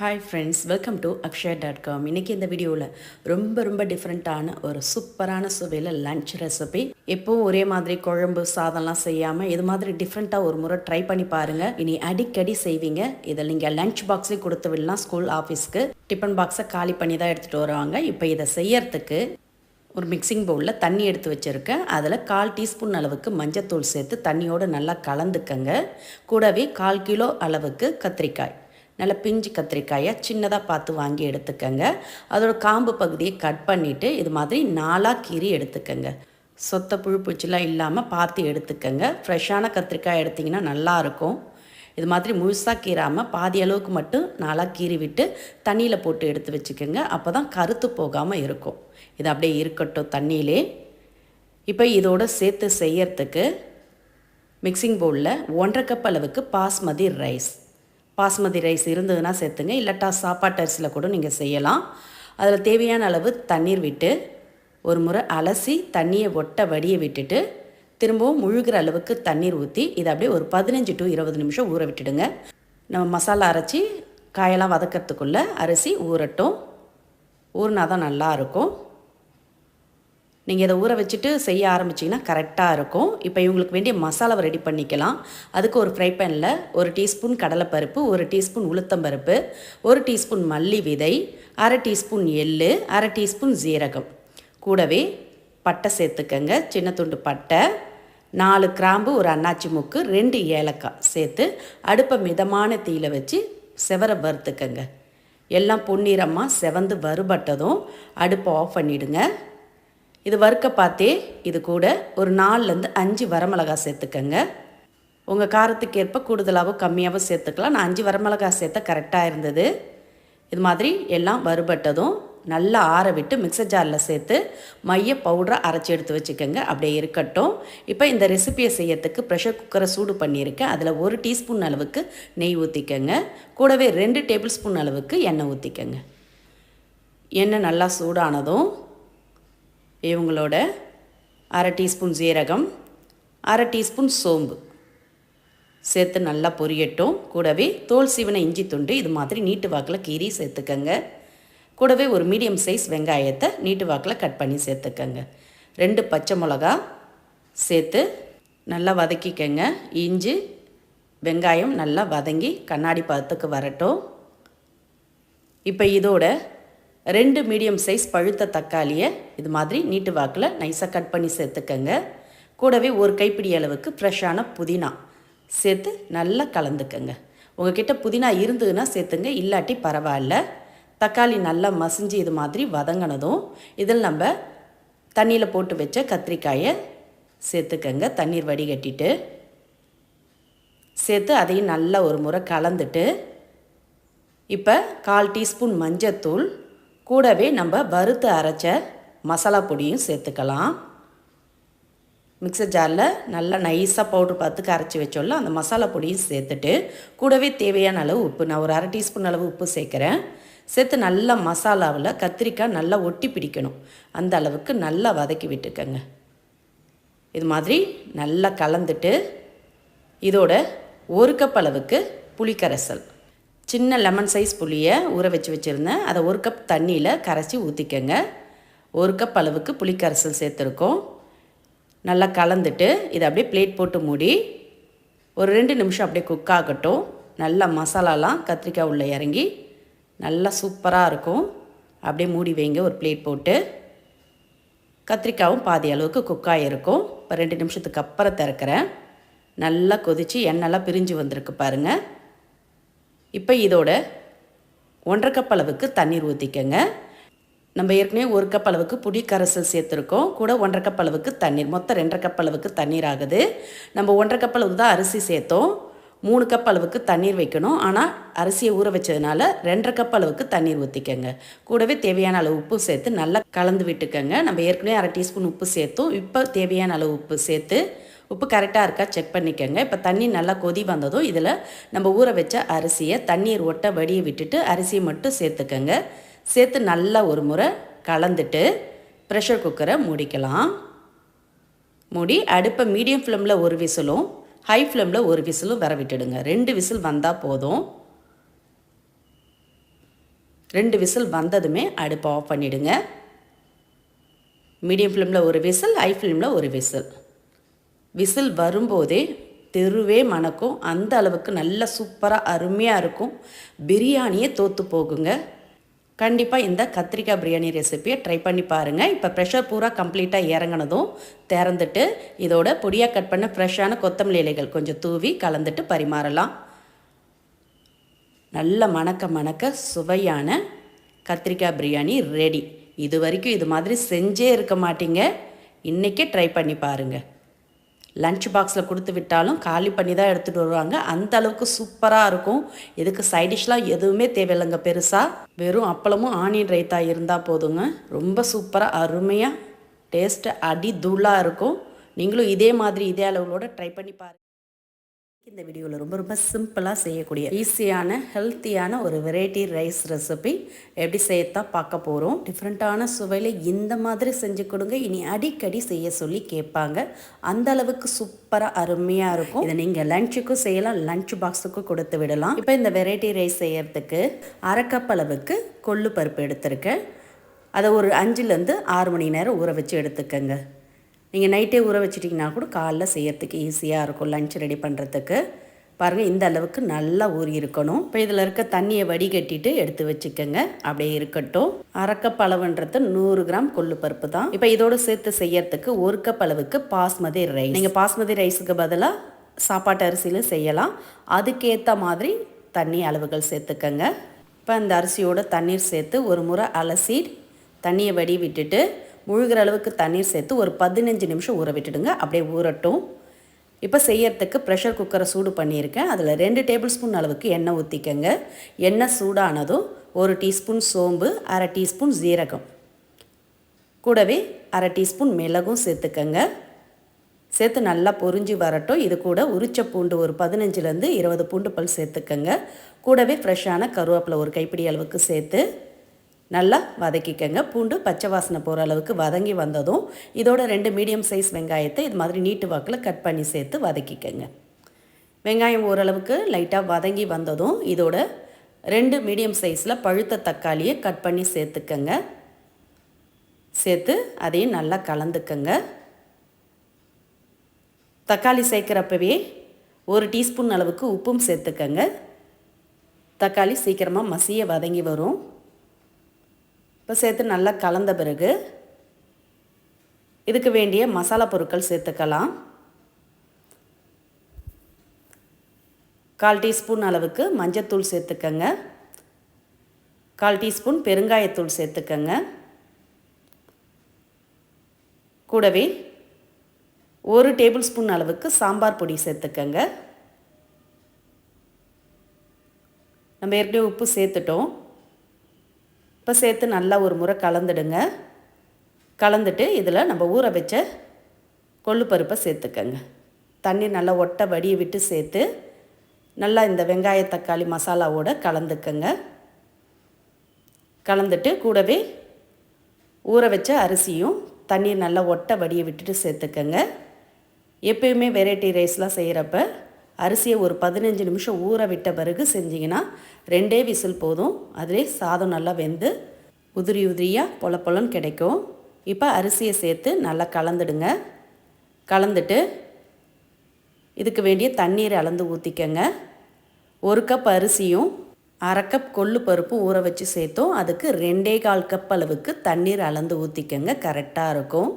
Hi friends welcome to Akshaya dot com இன்றைக்கி இந்த வீடியோவில் ரொம்ப ரொம்ப டிஃப்ரெண்ட்டான ஒரு சூப்பரான சுவையில் லஞ்ச் ரெசிபி எப்போவும் ஒரே மாதிரி குழம்பு சாதம்லாம் செய்யாமல் இது மாதிரி டிஃப்ரெண்ட்டாக ஒரு முறை ட்ரை பண்ணி பாருங்கள் இனி அடிக்கடி செய்வீங்க. இதை நீங்கள் லன்ச் பாக்ஸ்லேயும் கொடுத்து விடலாம் ஸ்கூல் ஆஃபீஸ்க்கு டிஃபன் பாக்ஸை காலி பண்ணி தான் எடுத்துகிட்டு வருவாங்க. இப்போ இதை செய்யறதுக்கு ஒரு மிக்சிங் பவுலில் தண்ணி எடுத்து வச்சுருக்கேன். அதில் கால் டீஸ்பூன் அளவுக்கு மஞ்சத்தூள் சேர்த்து தண்ணியோடு நல்லா கலந்துக்கங்க. கூடவே கால் கிலோ அளவுக்கு கத்திரிக்காய். நல்ல பிஞ்சு கத்திரிக்காயை சின்னதாக பார்த்து வாங்கி எடுத்துக்கங்க. அதோட காம்பு பகுதியை கட் பண்ணிவிட்டு இது மாதிரி நாலாக கீறி எடுத்துக்கங்க. சொத்த புழு பூச்சிலாம் இல்லாமல் பார்த்து எடுத்துக்கங்க. ஃப்ரெஷ்ஷான கத்திரிக்காய் எடுத்திங்கன்னா நல்லாயிருக்கும் இது மாதிரி முழுசாக கீறாமல் பாதி அளவுக்கு மட்டும் நாளாக கீறி விட்டு தண்ணியில் போட்டு எடுத்து வச்சுக்கோங்க. அப்போ தான் கருத்து போகாமல் இருக்கும். இது அப்படியே இருக்கட்டும் தண்ணியிலே. இப்போ இதோட சேர்த்து செய்யறதுக்கு மிக்சிங் பவுலில் ஒன்றரை கப் அளவுக்கு பாஸ்மதி ரைஸ் பாஸ்மதி ரைஸ் இருந்ததுன்னா சேர்த்துங்க. இல்லாட்டா சாப்பாட்டு அரிசியில் கூட நீங்கள் செய்யலாம். அதில் தேவையான அளவு தண்ணீர் விட்டு ஒரு முறை அலசி தண்ணியை ஒட்ட வடிய விட்டுட்டு திரும்பவும் முழுகிற அளவுக்கு தண்ணீர் ஊற்றி இதை அப்படியே ஒரு பதினஞ்சு டு இருபது நிமிஷம் ஊற விட்டுடுங்க. நம்ம மசாலா அரைச்சி காயெல்லாம் வதக்கிறதுக்குள்ளே அரிசி ஊறட்டும். ஊறினா தான் நல்லாயிருக்கும் நீங்கள் இதை ஊற வச்சுட்டு செய்ய ஆரம்பிச்சிங்கன்னா கரெக்டாக இருக்கும். இப்போ இவங்களுக்கு வேண்டிய மசாலாவை ரெடி பண்ணிக்கலாம். அதுக்கு ஒரு ஃப்ரை பேனில் ஒரு டீஸ்பூன் கடலைப்பருப்பு ஒரு டீஸ்பூன் உளுத்தம்பருப்பு ஒரு டீஸ்பூன் மல்லி விதை அரை டீஸ்பூன் எள்ளு அரை டீஸ்பூன் ஜீரகம் கூடவே பட்டை சேர்த்துக்கங்க. சின்ன துண்டு பட்டை நாலு கிராம்பு ஒரு அன்னாச்சி முக்கு ரெண்டு ஏலக்காய் சேர்த்து அடுப்பை மிதமான தீயில வச்சு செவர வறுத்துக்கங்க. எல்லாம் பொன்னிறமாக செவந்து வறுபட்டதும் அடுப்பை ஆஃப் பண்ணிவிடுங்க இது வறுக்க பார்த்தே இது கூட ஒரு நாலுலேருந்து அஞ்சு வரமிளகா சேர்த்துக்கங்க. உங்கள் காரத்துக்கு ஏற்ப கூடுதலாகவும் கம்மியாகவும் சேர்த்துக்கலாம். நான் அஞ்சு வரமிளகா சேர்த்த கரெக்டாக இருந்தது. இது மாதிரி எல்லாம் வறுபட்டதும் நல்லா ஆற விட்டு மிக்சர் ஜாரில் சேர்த்து மைய பவுடரை அரைச்சி எடுத்து வச்சுக்கோங்க. அப்படியே இருக்கட்டும். இப்போ இந்த ரெசிபியை செய்யறதுக்கு ப்ரெஷர் குக்கரை சூடு பண்ணியிருக்கேன். அதில் ஒரு டீஸ்பூன் அளவுக்கு நெய் ஊற்றிக்கங்க கூடவே ரெண்டு டேபிள் ஸ்பூன் அளவுக்கு எண்ணெய் ஊற்றிக்கங்க எண்ணெய் நல்லா சூடானதும் இவங்களோட அரை டீஸ்பூன் ஜீரகம் அரை டீஸ்பூன் சோம்பு. சேர்த்து நல்லா பொரியட்டும். கூடவே தோல் சீவன இஞ்சி துண்டு இது மாதிரி நீட்டு வாக்கில் கீரி சேர்த்துக்கங்க. கூடவே ஒரு மீடியம் சைஸ் வெங்காயத்தை நீட்டு வாக்கில் கட் பண்ணி சேர்த்துக்கங்க. ரெண்டு பச்சை மிளகா சேர்த்து நல்லா வதக்கிக்கங்க. இஞ்சி வெங்காயம் நல்லா வதங்கி கண்ணாடி பதத்துக்கு வரட்டும். இப்போ இதோட ரெண்டு மீடியம் சைஸ் பழுத்த தக்காளியை இது மாதிரி நீட்டு வாக்கில் நைஸாக கட் பண்ணி சேர்த்துக்கங்க. கூடவே ஒரு கைப்பிடி அளவுக்கு ஃப்ரெஷ்ஷான புதினா சேர்த்து நல்லா கலந்துக்கங்க. உங்ககிட்ட புதினா இருந்ததுன்னா சேர்த்துங்க இல்லாட்டி பரவாயில்ல. தக்காளி நல்லா மசிஞ்சு இது மாதிரி வதங்கினதும் இதில் நம்ம தண்ணியில் போட்டு வச்ச கத்திரிக்காயை சேர்த்துக்கங்க தண்ணீர் வடிகட்டிட்டு. சேர்த்து அதையும் நல்லா ஒரு முறை கலந்துட்டு இப்போ கால் டீஸ்பூன் மஞ்சத்தூள் கூடவே நம்ம வறுத்து அரைச்ச மசாலா பொடியும் சேர்த்துக்கலாம். மிக்சர் ஜாரில் நல்லா நைஸாக பவுட்ரு பார்த்து கரைச்சி வச்சோம்ல அந்த மசாலா பொடியும் சேர்த்துட்டு கூடவே தேவையான அளவு உப்பு நான் ஒரு அரை டீஸ்பூன் அளவு உப்பு சேர்க்குறேன். சேர்த்து நல்லா மசாலாவில் கத்திரிக்காய் நல்லா ஒட்டி பிடிக்கணும். அந்த அளவுக்கு நல்லா வதக்கி விட்டுக்கங்க. இது மாதிரி நல்லா கலந்துட்டு இதோட ஒரு கப் அளவுக்கு புளிக்கரைசல். சின்ன லெமன் சைஸ் புளியை ஊற வச்சு வச்சுருந்தேன். அதை ஒரு கப் தண்ணியில் கரைச்சி ஊற்றிக்கங்க ஒரு கப் அளவுக்கு புளிக்கரைசல் சேர்த்துருக்கோம். நல்லா கலந்துட்டு இதை அப்படியே பிளேட் போட்டு மூடி ஒரு ரெண்டு நிமிஷம் அப்படியே குக் ஆகட்டும். நல்லா மசாலாலாம் கத்திரிக்காய் உள்ளே இறங்கி நல்லா சூப்பராக இருக்கும். அப்படியே மூடி வைங்க ஒரு பிளேட் போட்டு. கத்திரிக்காயும் பாதி அளவுக்கு குக் ஆகிருக்கும் இப்போ ரெண்டு நிமிஷத்துக்கு அப்புறம் திறக்கிறேன். நல்லா கொதித்து எண்ணெய்லாம் பிரிஞ்சு வந்திருக்கு பாருங்கள் இப்போ இதோட ஒன்றரை கப் அளவுக்கு தண்ணீர் ஊற்றிக்கங்க நம்ம ஏற்கனவே ஒரு கப் அளவுக்கு புடி கரைசல் சேர்த்துருக்கோம். கூட ஒன்றரை கப் அளவுக்கு தண்ணீர். மொத்தம் ரெண்டரை கப் அளவுக்கு தண்ணீர் ஆகுது. நம்ம ஒன்றரை கப் அளவுக்கு தான் அரிசி சேர்த்தோம். மூணு கப் அளவுக்கு தண்ணீர் வைக்கணும். ஆனால் அரிசியை ஊற வச்சதுனால ரெண்டரை கப் அளவுக்கு தண்ணீர் ஊற்றிக்கங்க கூடவே தேவையான அளவு உப்பு சேர்த்து நல்லா கலந்து விட்டுக்கங்க. நம்ம ஏற்கனவே அரை டீஸ்பூன் உப்பு சேர்த்தோம். இப்போ தேவையான அளவு உப்பு சேர்த்து உப்பு கரெக்டாக இருக்கா செக் பண்ணிக்கோங்க. இப்போ தண்ணி நல்லா கொதி வந்ததும் இதில் நம்ம ஊற வச்ச அரிசியை தண்ணீர் ஒட்ட வடியை விட்டுட்டு அரிசியை மட்டும் சேர்த்துக்கோங்க. சேர்த்து நல்லா ஒரு முறை கலந்துட்டு ப்ரெஷர் குக்கரை மூடிக்கலாம். மூடி அடுப்பை மீடியம் ஃப்ளேமில் ஒரு விசிலும் ஹை ஃப்ளேமில் ஒரு விசிலும் வர விட்டுடுங்க. ரெண்டு விசில் வந்தால் போதும். ரெண்டு விசில் வந்ததுமே அடுப்பை ஆஃப் பண்ணிவிடுங்க மீடியம் ஃப்ளேமில் ஒரு விசில் ஹை ஃப்ளேமில் ஒரு விசில். விசில் வரும்போதே தெருவே மணக்கும். அந்த அளவுக்கு நல்ல சூப்பராக அருமையாக இருக்கும். பிரியாணியே தோற்று போகுங்க. கண்டிப்பாக இந்த கத்திரிக்காய் பிரியாணி ரெசிப்பியை ட்ரை பண்ணி பாருங்கள் இப்போ ப்ரெஷர் பூரா கம்ப்ளீட்டாக இறங்கினதும் திறந்துட்டு இதோட பொடியாக கட் பண்ண ஃப்ரெஷ்ஷான கொத்தமல்லி இலைகள் கொஞ்சம் தூவி கலந்துட்டு பரிமாறலாம். நல்ல மணக்க மணக்க சுவையான கத்திரிக்காய் பிரியாணி ரெடி இது வரைக்கும் இது மாதிரி செஞ்சே இருக்க மாட்டீங்க. இன்றைக்கே ட்ரை பண்ணி பாருங்கள் லஞ்ச் பாக்ஸில் கொடுத்து விட்டாலும் காலி பண்ணி தான் எடுத்துகிட்டு வருவாங்க. அந்த அளவுக்கு சூப்பராக இருக்கும். இதுக்கு சைடிஷ்லாம் எதுவுமே தேவையில்லைங்க பெருசாக வெறும் அப்பளமும் ஆனியன் ரைத்தா இருந்தால் போதுங்க. ரொம்ப சூப்பராக அருமையாக டேஸ்ட்டு அடி தூளாக இருக்கும். நீங்களும் இதே மாதிரி இதே அளவுகளோட ட்ரை பண்ணி பாருங்கள் இந்த வீடியோவில் ரொம்ப ரொம்ப சிம்பிளாக செய்யக்கூடிய ஈஸியான ஹெல்த்தியான ஒரு வெரைட்டி ரைஸ் ரெசிபி எப்படி செய்யத்தான் பார்க்க போகிறோம் டிஃப்ரெண்ட்டான சுவையில் இந்த மாதிரி செஞ்சு கொடுங்க. இனி அடிக்கடி செய்ய சொல்லி கேட்பாங்க. அந்த அளவுக்கு சூப்பராக அருமையாக இருக்கும். இதை நீங்கள் லஞ்சுக்கும் செய்யலாம் லஞ்ச் பாக்ஸுக்கும் கொடுத்து விடலாம். இப்போ இந்த வெரைட்டி ரைஸ் செய்யறதுக்கு அரைக்கப் அளவுக்கு கொள்ளு பருப்பு எடுத்திருக்கேன். அதை ஒரு அஞ்சுலேருந்து ஆறு மணி நேரம் ஊற வச்சு எடுத்துக்கங்க. நீங்கள் நைட்டே ஊற வச்சிட்டிங்கன்னா கூட காலைல செய்யறதுக்கு ஈஸியாக இருக்கும். லஞ்ச் ரெடி பண்ணுறதுக்கு பாருங்கள் இந்த அளவுக்கு நல்லா ஊறி இருக்கணும். இப்போ இதில் இருக்க தண்ணியை வடிகட்டிட்டு எடுத்து வச்சுக்கோங்க. அப்படியே இருக்கட்டும். அரைக்கப் அளவுன்றது நூறு கிராம் கொள்ளு பருப்பு தான். இப்போ இதோடு சேர்த்து செய்யறதுக்கு ஒரு கப் அளவுக்கு பாஸ்மதி ரைஸ் நீங்கள் பாஸ்மதி ரைஸுக்கு பதிலாக சாப்பாட்டு அரிசியில் செய்யலாம். அதுக்கேற்ற மாதிரி தண்ணி அளவுகள் சேர்த்துக்கங்க. இப்போ அந்த அரிசியோட தண்ணீர் சேர்த்து ஒரு முறை அலசி தண்ணியை வடி விட்டுட்டு முழுகிற அளவுக்கு தண்ணீர் சேர்த்து ஒரு பதினஞ்சு நிமிஷம் ஊற விட்டுடுங்க. அப்படியே ஊறட்டும். இப்போ செய்யறதுக்கு ப்ரெஷர் குக்கரை சூடு பண்ணியிருக்கேன். அதில் ரெண்டு டேபிள் ஸ்பூன் அளவுக்கு எண்ணெய் ஊற்றிக்கங்க எண்ணெய் சூடானதும் ஒரு டீஸ்பூன் சோம்பு அரை டீஸ்பூன் ஜீரகம் கூடவே அரை டீஸ்பூன் மிளகும் சேர்த்துக்கங்க. சேர்த்து நல்லா பொறிஞ்சி வரட்டும். இது கூட உரிச்ச பூண்டு ஒரு பதினஞ்சுலேருந்து இருபது பூண்டு பல் சேர்த்துக்கங்க. கூடவே ஃப்ரெஷ்ஷான கருவேப்பிலை ஒரு கைப்பிடி அளவுக்கு சேர்த்து நல்லா வதக்கிக்கங்க. பூண்டு பச்சை வாசனை போகிற அளவுக்கு வதங்கி வந்ததும் இதோட ரெண்டு மீடியம் சைஸ் வெங்காயத்தை இது மாதிரி நீட்டு வாக்கில் கட் பண்ணி சேர்த்து வதக்கிக்கங்க. வெங்காயம் ஓரளவுக்கு லைட்டாக வதங்கி வந்ததும் இதோட ரெண்டு மீடியம் சைஸில் பழுத்த தக்காளியை கட் பண்ணி சேர்த்துக்கங்க. சேர்த்து அதையும் நல்லா கலந்துக்கங்க. தக்காளி சேர்க்குறப்பவே ஒரு டீஸ்பூன் அளவுக்கு உப்பும் சேர்த்துக்கங்க. தக்காளி சீக்கிரமாக மசிய வதங்கி வரும். இப்போ சேர்த்து நல்லா கலந்த பிறகு இதுக்கு வேண்டிய மசாலா பொருட்கள் சேர்த்துக்கலாம். கால் டீஸ்பூன் அளவுக்கு மஞ்சத்தூள் சேர்த்துக்கங்க. கால் டீஸ்பூன் பெருங்காயத்தூள் சேர்த்துக்கங்க. கூடவே ஒரு டேபிள் ஸ்பூன் அளவுக்கு சாம்பார் பொடி சேர்த்துக்கங்க. நம்ம ஏற்கனவே உப்பு சேர்த்துட்டோம். இப்போ சேர்த்து நல்லா ஒரு முறை கலந்துடுங்க. கலந்துட்டு இதில் நம்ம ஊற வச்ச கொள்ளு பருப்பை சேர்த்துக்கங்க. தண்ணி நல்லா ஒட்டை வடியை விட்டு சேர்த்து நல்லா இந்த வெங்காய தக்காளி மசாலாவோடு கலந்துக்கங்க. கலந்துட்டு கூடவே ஊற வச்ச அரிசியும் தண்ணீர் நல்லா ஒட்டை வடியை விட்டுட்டு சேர்த்துக்கங்க. எப்பயுமே வெரைட்டி ரைஸ்லாம் செய்கிறப்ப அரிசியை ஒரு பதினஞ்சு நிமிஷம் ஊற விட்ட பிறகு செஞ்சிங்கன்னா ரெண்டே விசில் போதும். அதிலே சாதம் நல்லா வெந்து உதிரி உதிரியாக பொல பொலன்னு கிடைக்கும். இப்போ அரிசியை சேர்த்து நல்லா கலந்துடுங்க. கலந்துட்டு இதுக்கு வேண்டிய தண்ணீரை அளந்து ஊற்றிக்கங்க ஒரு கப் அரிசியும் அரை கப் கொள்ளு பருப்பும் ஊற வச்சு சேர்த்தோம். அதுக்கு ரெண்டே கால் கப் அளவுக்கு தண்ணீர் அளந்து ஊற்றிக்கங்க கரெக்டாக இருக்கும்.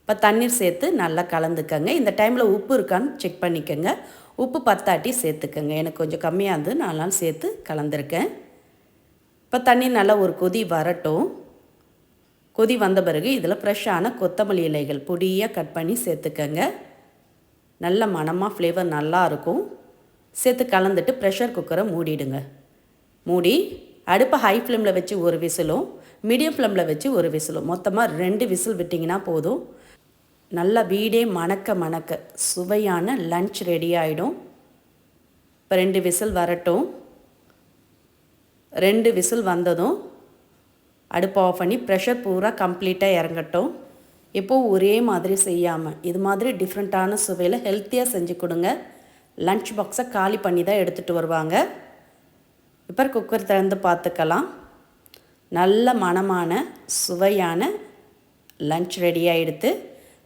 இப்போ தண்ணீர் சேர்த்து நல்லா கலந்துக்கங்க. இந்த டைமில் உப்பு இருக்கான்னு செக் பண்ணிக்கோங்க. உப்பு பத்தாட்டி சேர்த்துக்கங்க. எனக்கு கொஞ்சம் கம்மியாக இருந்து நாலு நாள் சேர்த்து கலந்துருக்கேன். இப்போ தண்ணி நல்லா ஒரு கொதி வரட்டும். கொதி வந்த பிறகு இதில் ஃப்ரெஷ்ஷான கொத்தமல்லி இலைகள் பொடியாக கட் பண்ணி சேர்த்துக்கங்க. நல்ல மனமாக ஃப்ளேவர் நல்லாயிருக்கும் சேர்த்து கலந்துட்டு ப்ரெஷர் குக்கரை மூடிடுங்க. மூடி அடுப்பை ஹை ஃப்ளேமில் வச்சு ஒரு விசிலும் மீடியம் ஃப்ளேமில் வச்சு ஒரு விசிலும். மொத்தமாக ரெண்டு விசில் விட்டிங்கன்னா போதும். நல்லா வீடே மணக்க மணக்க சுவையான லன்ச் ரெடி ஆகிடும் இப்போ ரெண்டு விசில் வரட்டும். ரெண்டு விசில் வந்ததும் அடுப்பு ஆஃப் பண்ணி ப்ரெஷர் பூரா கம்ப்ளீட்டாக இறங்கட்டும். எப்போது ஒரே மாதிரி செய்யாமல் இது மாதிரி டிஃப்ரெண்ட்டான சுவையில் ஹெல்த்தியாக செஞ்சு கொடுங்க. லன்ச் பாக்ஸை காலி பண்ணி தான் எடுத்துகிட்டு வருவாங்க. இப்போ குக்கர் திறந்து பார்த்துக்கலாம். நல்ல மனமான சுவையான லஞ்ச் ரெடியாக எடுத்து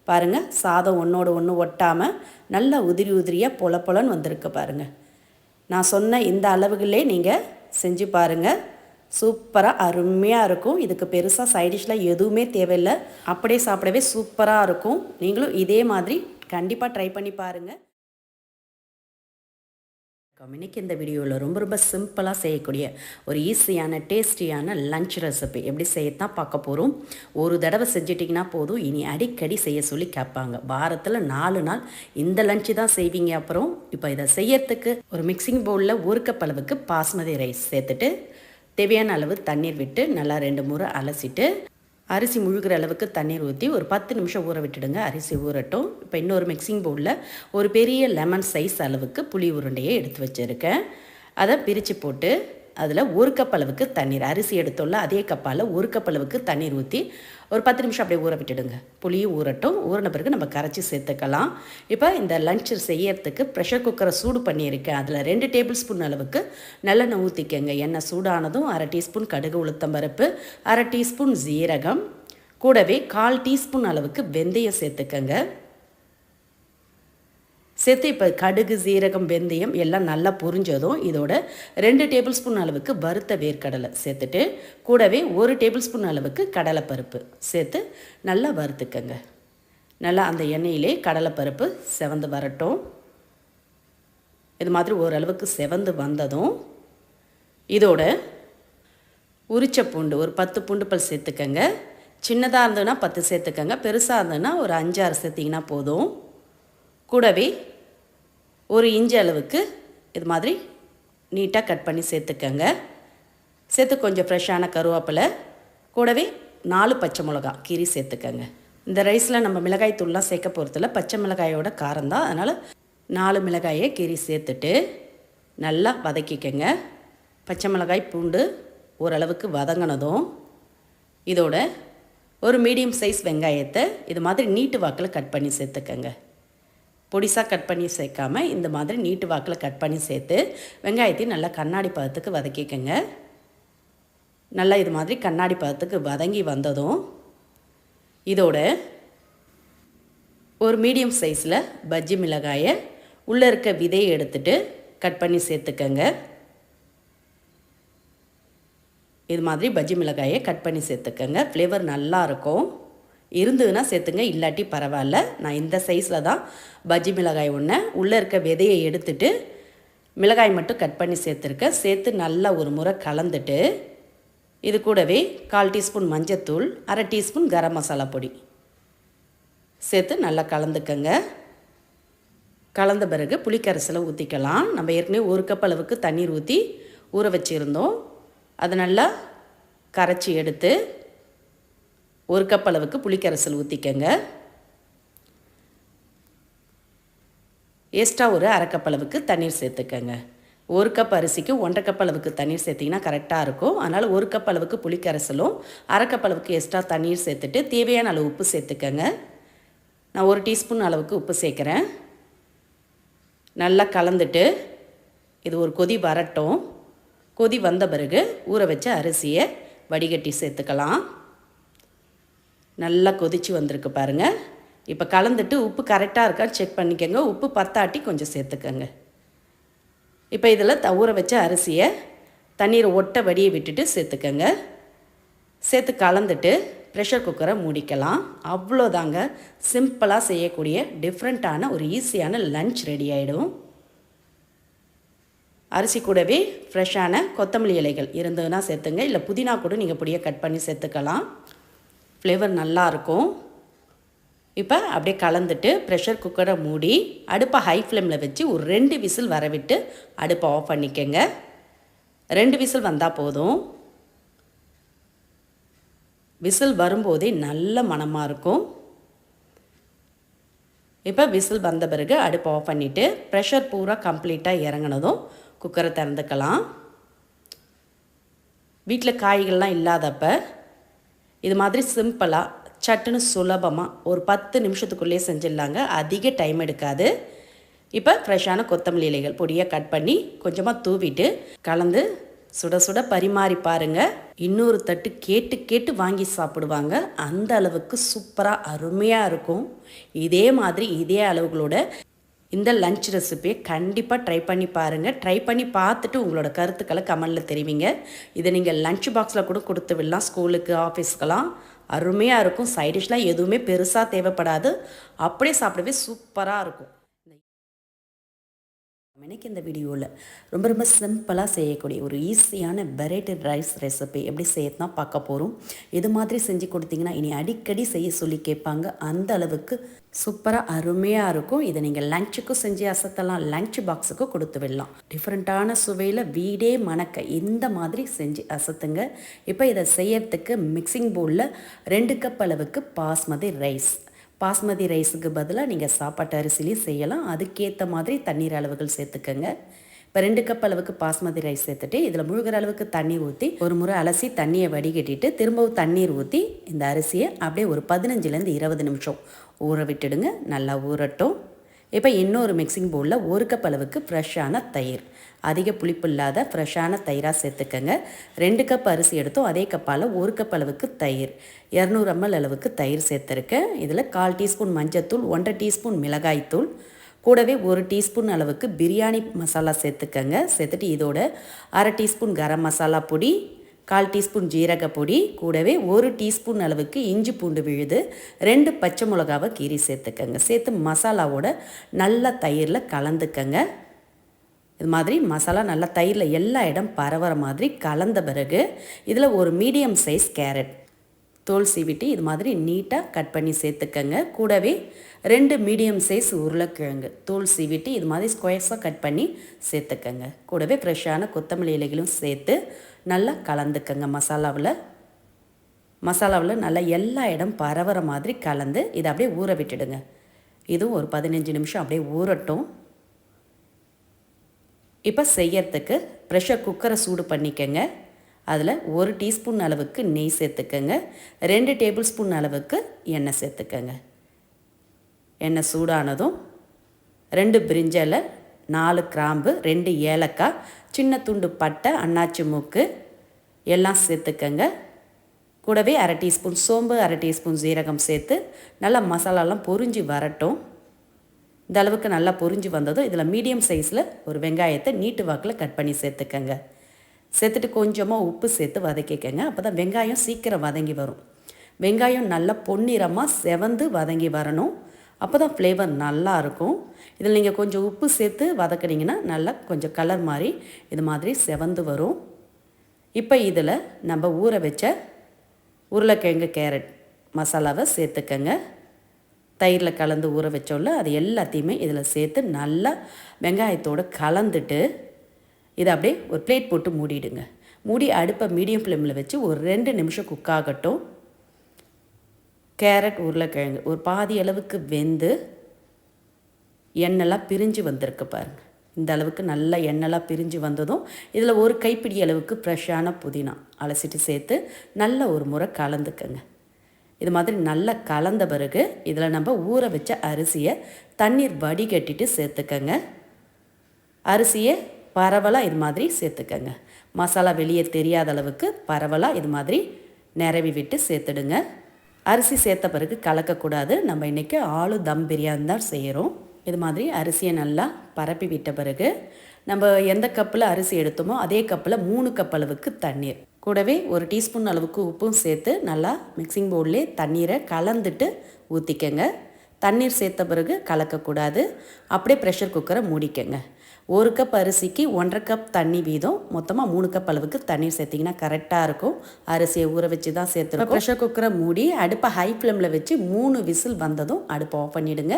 பாருங்கள் சாதம் ஒன்றோடு ஒன்று ஒட்டாமல் நல்லா உதிரி உதிரியாக பொல பொலன்னு வந்திருக்கு பாருங்கள் நான் சொன்ன இந்த அளவுகளே நீங்கள் செஞ்சு பாருங்கள் சூப்பராக அருமையாக இருக்கும். இதுக்கு பெருசாக சைடிஷ்லாம் எதுவுமே தேவையில்லை. அப்படியே சாப்பிடவே சூப்பராக இருக்கும். நீங்களும் இதே மாதிரி கண்டிப்பாக ட்ரை பண்ணி பாருங்கள் இன்னைக்கு இந்த வீடியோவில் ரொம்ப ரொம்ப சிம்பிளாக செய்யக்கூடிய ஒரு ஈஸியான டேஸ்டியான லஞ்ச் ரெசிபி. எப்படி செய்யத்தான் பார்க்க போகிறோம் ஒரு தடவை செஞ்சிட்டிங்கன்னா போதும். இனி அடிக்கடி செய்ய சொல்லி கேட்பாங்க. வாரத்தில் நாலு நாள் இந்த லஞ்சு தான் செய்வீங்க. அப்புறம் இப்போ இதை செய்யறதுக்கு ஒரு மிக்சிங் பவுலில் ஒரு கப் அளவுக்கு பாஸ்மதி ரைஸ் சேர்த்துட்டு தேவையான அளவு தண்ணீர் விட்டு நல்லா ரெண்டு முறை அலசிட்டு அரிசி முழுகிற அளவுக்கு தண்ணீர் ஊற்றி ஒரு பத்து நிமிஷம் ஊற விட்டுடுங்க. அரிசி ஊறட்டும். இப்போ இன்னொரு மிக்சிங் பவுலில் ஒரு பெரிய லெமன் சைஸ் அளவுக்கு புளி உருண்டையை எடுத்து வச்சுருக்கேன். அதை பிரித்து போட்டு அதில் ஒரு கப் அளவுக்கு தண்ணீர் அரிசி எடுத்துள்ள அதே கப்பால் ஒரு கப் அளவுக்கு தண்ணீர் ஊற்றி ஒரு பத்து நிமிஷம் அப்படியே ஊற விட்டுடுங்க. புளியும் ஊறட்டும். ஊறின பிறகு நம்ம கரைச்சி சேர்த்துக்கலாம். இப்போ இந்த லஞ்ச் செய்யறதுக்கு ப்ரெஷர் குக்கரை சூடு பண்ணியிருக்கேன். அதில் ரெண்டு டேபிள் ஸ்பூன் அளவுக்கு நல்லெண்ணெய் ஊற்றிக்கங்க எண்ணெய் சூடானதும் அரை டீஸ்பூன் கடுகு உளுத்தம் பருப்பு அரை டீஸ்பூன் ஜீரகம் கூடவே கால் டீஸ்பூன் அளவுக்கு வெந்தயம் சேர்த்துக்கங்க. சேர்த்து இப்போ கடுகு சீரகம் வெந்தயம் எல்லாம் நல்லா பொரிஞ்சதும் இதோட ரெண்டு டேபிள் ஸ்பூன் அளவுக்கு வறுத்த வேர்க்கடலை சேர்த்துட்டு கூடவே ஒரு டேபிள் ஸ்பூன் அளவுக்கு கடலைப்பருப்பு சேர்த்து நல்லா வறுத்துக்கங்க. நல்லா அந்த எண்ணெயிலே கடலைப்பருப்பு செவந்து வரட்டும். இது மாதிரி ஓரளவுக்கு செவந்து வந்ததும் இதோட உரிச்ச பூண்டு ஒரு பத்து பூண்டு பல் சேர்த்துக்கங்க. சின்னதாக இருந்ததுன்னா பத்து சேர்த்துக்கங்க பெருசாக இருந்ததுன்னா ஒரு அஞ்சாறு சேர்த்திங்கன்னா போதும். கூடவே ஒரு இன்ச்சு அளவுக்கு இது மாதிரி நீட்டாக கட் பண்ணி சேர்த்துக்கங்க. சேர்த்து கொஞ்சம் ஃப்ரெஷ்ஷான கருவேப்பிலை கூடவே நாலு பச்சை மிளகா கீரி சேர்த்துக்கங்க. இந்த ரைஸில் நம்ம மிளகாய் தூள்லாம் சேர்க்க போகிறதில்ல பச்சை மிளகாயோட காரம் தான். அதனால் நாலு மிளகாயை கீரி சேர்த்துட்டு நல்லா வதக்கிக்கங்க. பச்சை மிளகாய் பூண்டு ஓரளவுக்கு வதங்கினதும் இதோட ஒரு மீடியம் சைஸ் வெங்காயத்தை இது மாதிரி நீட்டு வாக்கில் கட் பண்ணி சேர்த்துக்கங்க. பொடிசாக கட் பண்ணி சேர்க்காம இந்த மாதிரி நீட்டு வாக்கில் கட் பண்ணி சேர்த்து வெங்காயத்தையும் நல்லா கண்ணாடி பதத்துக்கு வதக்கிக்கோங்க. நல்லா இது மாதிரி கண்ணாடி பதத்துக்கு வதங்கி வந்ததும் இதோட ஒரு மீடியம் சைஸில் பஜ்ஜி மிளகாயை உள்ளே இருக்க விதையை எடுத்துட்டு கட் பண்ணி சேர்த்துக்கங்க. இது மாதிரி பஜ்ஜி மிளகாயை கட் பண்ணி சேர்த்துக்கங்க. ஃப்ளேவர் நல்லாயிருக்கும் இருந்ததுன்னா சேர்த்துங்க இல்லாட்டி பரவாயில்ல. நான் இந்த சைஸில் தான் பஜ்ஜி மிளகாய் ஒன்று உள்ளே இருக்க விதையை எடுத்துட்டு மிளகாய் மட்டும் கட் பண்ணி சேர்த்துருக்கேன். சேர்த்து நல்லா ஒரு முறை கலந்துட்டு இது கூடவே கால் டீஸ்பூன் மஞ்சத்தூள் அரை டீஸ்பூன் கரம் மசாலா பொடி சேர்த்து நல்லா கலந்துக்கங்க. கலந்த பிறகு புளிக்கரைசலை ஊற்றிக்கலாம் நம்ம ஏற்கனவே ஒரு கப் அளவுக்கு தண்ணீர் ஊற்றி ஊற வச்சுருந்தோம். அதை நல்லா கரைச்சி எடுத்து ஒரு கப் அளவுக்கு புளிக்கரைசல் ஊற்றிக்கங்க எக்ஸ்ட்ரா ஒரு அரை கப் அளவுக்கு தண்ணீர் சேர்த்துக்கங்க. ஒரு கப் அரிசிக்கு ஒன்றரை கப் அளவுக்கு தண்ணீர் சேர்த்திங்கன்னா கரெக்டாக இருக்கும். அதனால் ஒரு கப் அளவுக்கு புளிக்கரைசலும் அரை கப் அளவுக்கு எக்ஸ்ட்ரா தண்ணீர் சேர்த்துட்டு தேவையான அளவு உப்பு சேர்த்துக்கங்க. நான் ஒரு டீஸ்பூன் அளவுக்கு உப்பு சேர்க்குறேன். நல்லா கலந்துட்டு இது ஒரு கொதி வரட்டும். கொதி வந்த பிறகு ஊற வச்ச அரிசியை வடிகட்டி சேர்த்துக்கலாம். நல்லா கொதித்து வந்திருக்கு பாருங்கள் இப்போ கலந்துட்டு உப்பு கரெக்டாக இருக்கான்னு செக் பண்ணிக்கோங்க. உப்பு பத்தாட்டி கொஞ்சம் சேர்த்துக்கோங்க. இப்போ இதில் த ஊற வச்ச அரிசியை தண்ணீரை ஒட்ட வடியை விட்டுட்டு சேர்த்துக்கோங்க. சேர்த்து கலந்துட்டு ப்ரெஷர் குக்கரை மூடிக்கலாம். அவ்வளோதாங்க. சிம்பிளாக செய்யக்கூடிய டிஃப்ரெண்ட்டான ஒரு ஈஸியான லன்ச் ரெடி ஆகிடும் அரிசி கூடவே ஃப்ரெஷ்ஷான கொத்தமல்லி இலைகள் இருந்ததுன்னா சேர்த்துங்க. இல்லை புதினா கூட நீங்கள் பொடியை கட் பண்ணி சேர்த்துக்கலாம். ஃப்ளேவர் நல்லாயிருக்கும் இப்போ அப்படியே கலந்துட்டு ப்ரெஷர் குக்கரை மூடி அடுப்பை ஹை ஃப்ளேமில் வச்சு ஒரு ரெண்டு விசில் வரவிட்டு அடுப்பை ஆஃப் பண்ணிக்கங்க. ரெண்டு விசில் வந்தால் போதும். விசில் வரும்போதே நல்ல மணமாக இருக்கும். இப்போ விசில் வந்த பிறகு அடுப்பை ஆஃப் பண்ணிவிட்டு ப்ரெஷர் பூரா கம்ப்ளீட்டாக இறங்கினதும் குக்கரை திறந்துக்கலாம். வீட்டில் காய்கள்லாம் இல்லாதப்போ இது மாதிரி சிம்பிளாக சட்டுன்னு சுலபமாக ஒரு பத்து நிமிஷத்துக்குள்ளேயே செஞ்சிடலாங்க. அதிக டைம் எடுக்காது. இப்போ ஃப்ரெஷ்ஷான கொத்தமல்லி இலைகள் பொடியாக கட் பண்ணி கொஞ்சமாக தூவிட்டு கலந்து சுட சுட பரிமாறி பாருங்க. இன்னொரு தட்டு கேட்டு கேட்டு வாங்கி சாப்பிடுவாங்க. அந்த அளவுக்கு சூப்பராக அருமையாக இருக்கும். இதே மாதிரி இதே அளவுகளோட இந்த லஞ்ச் ரெசிபியை கண்டிப்பாக ட்ரை பண்ணி பாருங்கள் ட்ரை பண்ணி பார்த்துட்டு உங்களோட கருத்துக்களை கமெண்டில் தெரிவிங்க. இதை நீங்கள் லஞ்ச் பாக்ஸில் கூட கொடுத்து விடலாம். ஸ்கூலுக்கு ஆஃபீஸ்க்கெல்லாம் அருமையாக இருக்கும். சைடிஷ்லாம் எதுவுமே பெருசாக தேவைப்படாது. அப்படியே சாப்பிடவே சூப்பராக இருக்கும். இன்னைக்கு இந்த வீடியோவில் ரொம்ப ரொம்ப சிம்பிளாக செய்யக்கூடிய ஒரு ஈஸியான வெரைட்டி ரைஸ் ரெசிபி எப்படி செய்யறதுனா பார்க்க போகிறோம் இது மாதிரி செஞ்சு கொடுத்தீங்கன்னா இனி அடிக்கடி செய்ய சொல்லி கேட்பாங்க. அந்த அளவுக்கு சூப்பராக அருமையாக இருக்கும். இதை நீங்கள் லஞ்சுக்கும் செஞ்சு அசத்தலாம். லஞ்ச் பாக்ஸுக்கும் கொடுத்து விடலாம். டிஃப்ரெண்ட்டான சுவையில் வீடே மணக்க இந்த மாதிரி செஞ்சு அசத்துங்க. இப்போ இதை செய்யறதுக்கு மிக்சிங் பவுலில் ரெண்டு கப் அளவுக்கு பாஸ்மதி ரைஸ் பாஸ்மதி ரைஸுக்கு பதிலாக நீங்கள் சாப்பாட்டு அரிசிலையும் செய்யலாம். அதுக்கேற்ற மாதிரி தண்ணீர் அளவுகள் சேர்த்துக்கோங்க. இப்போ ரெண்டு கப் அளவுக்கு பாஸ்மதி ரைஸ் சேர்த்துட்டு இதில் முழுகிற அளவுக்கு தண்ணி ஊற்றி ஒரு முறை அலசி தண்ணியை வடிகட்டிட்டு திரும்பவும் தண்ணீர் ஊற்றி இந்த அரிசியை அப்படியே ஒரு பதினஞ்சுலேருந்து இருபது நிமிஷம் ஊற விட்டுடுங்க. நல்லா ஊறட்டும். இப்போ இன்னொரு மிக்சிங் பவுலில் ஒரு கப் அளவுக்கு ஃப்ரெஷ்ஷான தயிர். அதிக புளிப்பு இல்லாத ஃப்ரெஷ்ஷான தயிராக சேர்த்துக்கங்க. ரெண்டு கப் அரிசி எடுத்தோம். அதே கப்பால் ஒரு கப் அளவுக்கு தயிர். இரநூறு எம்எல் அளவுக்கு தயிர் சேர்த்துருக்கேன். இதில் கால் டீஸ்பூன் மஞ்சத்தூள் ஒன்றரை டீஸ்பூன் மிளகாய்த்தூள் கூடவே ஒரு டீஸ்பூன் அளவுக்கு பிரியாணி மசாலா சேர்த்துக்கங்க. சேர்த்துட்டு இதோட அரை டீஸ்பூன் கரம் மசாலா பொடி கால் டீஸ்பூன் ஜீரக பொடி கூடவே ஒரு டீஸ்பூன் அளவுக்கு இஞ்சி பூண்டு விழுது ரெண்டு பச்சை மிளகாவை கீரி சேர்த்துக்கங்க. சேர்த்து மசாலாவோட நல்லா தயிரில் கலந்துக்கங்க. இது மாதிரி மசாலா நல்லா தயிரில் எல்லா இடம் பரவுற மாதிரி கலந்த பிறகு இதில் ஒரு மீடியம் சைஸ் கேரட். தோல் சீவிட்டு இது மாதிரி நீட்டாக கட் பண்ணி சேர்த்துக்கங்க. கூடவே ரெண்டு மீடியம் சைஸ் உருளைக்கிழங்கு. தோல் சீவிட்டு இது மாதிரி ஸ்கொயர்ஸாக கட் பண்ணி சேர்த்துக்கங்க. கூடவே ஃப்ரெஷ்ஷான கொத்தமல்லி இலைகளும் சேர்த்து நல்லா கலந்துக்கங்க மசாலாவில். மசாலாவில் நல்லா எல்லா இடம் பரவுற மாதிரி கலந்து இதை அப்படியே ஊற விட்டுடுங்க. இதுவும் ஒரு பதினஞ்சு நிமிஷம் அப்படியே ஊறட்டும். இப்போ செய்யறதுக்கு ப்ரெஷர் குக்கரை சூடு பண்ணிக்கங்க. அதில் ஒரு டீஸ்பூன் அளவுக்கு நெய் சேர்த்துக்கங்க. ரெண்டு டேபிள் ஸ்பூன் அளவுக்கு எண்ணெய் சேர்த்துக்கங்க. எண்ணெய் சூடானதும் ரெண்டு பிரிஞ்சலை நாலு கிராம்பு ரெண்டு ஏலக்காய் சின்ன துண்டு பட்டை அன்னாச்சி மூக்கு எல்லாம் சேர்த்துக்கங்க. கூடவே அரை டீஸ்பூன் சோம்பு அரை டீஸ்பூன் ஜீரகம் சேர்த்து நல்லா மசாலாலாம் பொறிஞ்சி வரட்டும். இந்த அளவுக்கு நல்லா பொரிஞ்சு வந்ததும் இதில் மீடியம் சைஸில் ஒரு வெங்காயத்தை நீட்டு வாக்கில் கட் பண்ணி சேர்த்துக்கங்க. சேர்த்துட்டு கொஞ்சமாக உப்பு சேர்த்து வதக்கிக்கங்க. அப்போ தான் வெங்காயம் சீக்கிரம் வதங்கி வரும். வெங்காயம் நல்லா பொன்னிறமாக செவந்து வதங்கி வரணும். அப்போ தான் ஃப்ளேவர் நல்லா இருக்கும். இதில் நீங்கள் கொஞ்சம் உப்பு சேர்த்து வதக்குனீங்கன்னா நல்லா கொஞ்சம் கலர் மாதிரி இது மாதிரி செவந்து வரும். இப்போ இதில் நம்ம ஊற வச்ச உருளைக்கிழங்கு கேரட் மசாலாவை சேர்த்துக்கங்க. தயிரில் கலந்து ஊற வச்சோம்ல அது எல்லாத்தையுமே இதில் சேர்த்து நல்லா வெங்காயத்தோடு கலந்துட்டு இதை அப்படியே ஒரு பிளேட் போட்டு மூடிடுங்க. மூடி அடுப்பை மீடியம் ஃப்ளேமில் வச்சு ஒரு ரெண்டு நிமிஷம் குக் ஆகட்டும். கேரட் உருளைக்கிழங்கு ஒரு பாதி அளவுக்கு வெந்து எண்ணெய்லாம் பிரிஞ்சு வந்திருக்கு பாருங்கள் இந்த அளவுக்கு நல்லா எண்ணெய்லாம் பிரிஞ்சு வந்ததும் இதில் ஒரு கைப்பிடி அளவுக்கு ஃப்ரெஷ்ஷான புதினா அலசிட்டு சேர்த்து நல்ல ஒரு முறை கலந்துக்கங்க. இது மாதிரி நல்லா கலந்த பிறகு இதில் நம்ம ஊற வச்ச அரிசியை தண்ணீர் வடிகட்டிட்டு சேர்த்துக்கங்க. அரிசியை பரவலாக இது மாதிரி சேர்த்துக்கங்க. மசாலா வெளியே தெரியாத அளவுக்கு பரவலாக இது மாதிரி நிரவி விட்டு சேர்த்துடுங்க. அரிசி சேர்த்த பிறகு கலக்கக்கூடாது. நம்ம இன்றைக்கி ஆளு தம் பிரியாணி தான் செய்கிறோம் இது மாதிரி அரிசியை நல்லா பரப்பி விட்ட பிறகு நம்ம எந்த கப்பில் அரிசி எடுத்தோமோ அதே கப்பில் மூணு கப் அளவுக்கு தண்ணீர். கூடவே ஒரு டீஸ்பூன் அளவுக்கு உப்பும் சேர்த்து நல்லா மிக்சிங் பவுல்லே தண்ணீரை கலந்துட்டு ஊற்றிக்கங்க தண்ணீர் சேர்த்த பிறகு கலக்கக்கூடாது. அப்படியே ப்ரெஷர் குக்கரை மூடிக்கங்க. ஒரு கப் அரிசிக்கு ஒன்றரை கப் தண்ணி வீதம். மொத்தமாக மூணு கப் அளவுக்கு தண்ணீர் சேர்த்திங்கன்னா கரெக்டாக இருக்கும். அரிசியை ஊற வச்சு தான் சேர்த்துருக்கோம். ப்ரெஷர் குக்கரை மூடி அடுப்பை ஹை ஃப்ளேமில் வச்சு மூணு விசில் வந்ததும் அடுப்பை ஆஃப் பண்ணிவிடுங்க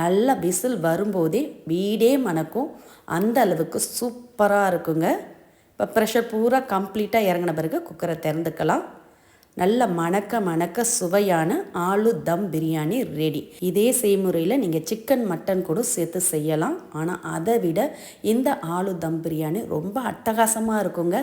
நல்லா விசில் வரும்போதே வீடே மணக்கும். அந்த அளவுக்கு சூப்பராக இருக்குங்க. இப்போ ப்ரெஷர் பூரா கம்ப்ளீட்டாக இறங்கின பிறகு குக்கரை திறந்துக்கலாம். நல்ல மணக்க மணக்க சுவையான ஆலு தம் பிரியாணி ரெடி இதே செய்முறையில் நீங்கள் சிக்கன் மட்டன் கூட சேர்த்து செய்யலாம். ஆனால் அதை விட இந்த ஆலு தம் பிரியாணி ரொம்ப அட்டகாசமாக இருக்குங்க.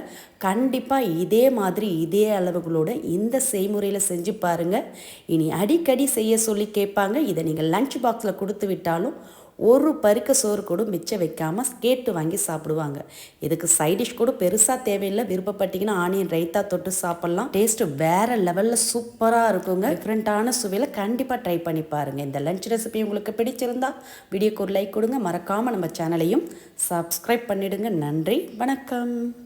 கண்டிப்பாக இதே மாதிரி இதே அளவுகளோட இந்த செய்முறையில் செஞ்சு பாருங்கள் இனி அடிக்கடி செய்ய சொல்லி கேட்பாங்க. இதை நீங்கள் லஞ்ச் பாக்ஸில் கொடுத்து விட்டாலும் ஒரு பருக்க சோறு கூட மிச்சம் வைக்காமல் கேட்டு வாங்கி சாப்பிடுவாங்க. இதுக்கு சைடிஷ் கூட பெருசாக தேவையில்லை. விருப்பப்பட்டீங்கன்னா ஆனியன் ரைத்தா தொட்டு சாப்பிட்லாம். டேஸ்ட்டு வேறு லெவலில் சூப்பராக இருக்குங்க. டிஃப்ரெண்ட்டான சுவையில் கண்டிப்பாக ட்ரை பண்ணி பாருங்கள் இந்த லஞ்ச் ரெசிபி உங்களுக்கு பிடிச்சிருந்தா வீடியோக்கு ஒரு லைக் கொடுங்க. மறக்காமல் நம்ம சேனலையும் சப்ஸ்கிரைப் பண்ணிவிடுங்க நன்றி வணக்கம்.